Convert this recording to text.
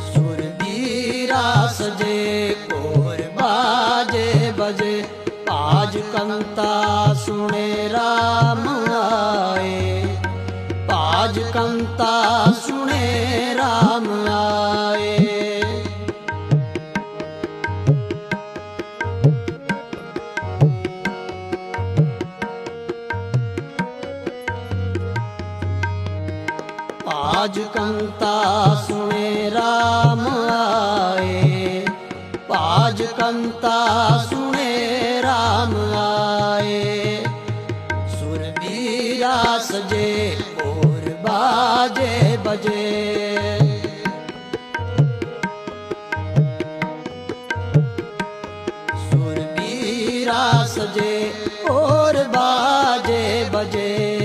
ਸੁਰਬੀਰਾ ਸਜੇ ਕੋਰ ਬਾਜੇ ਬਜੇ, ਆਜ ਕੰਤਾ ਸੁਣੇ ਰਾਮ ਆਏ। ਆਜ ਕੰਤਾ ਸੁਣੇ ਰਾਮ ਆਏ। ਆਜ ਕੰਤਾ ਸੁਣੇ ਸਾਜ ਕੰਤਾ ਸੁਣੇ ਰਾਮ ਆਏ। ਸੁਰ ਮੀਰਾ ਸਜੇ ਹੋਰ ਬਾਜੇ ਬਜੇ। ਸੁਰ ਮੀਰਾ ਸਜੇ ਹੋਰ ਬਾਜੇ ਬਜੇ।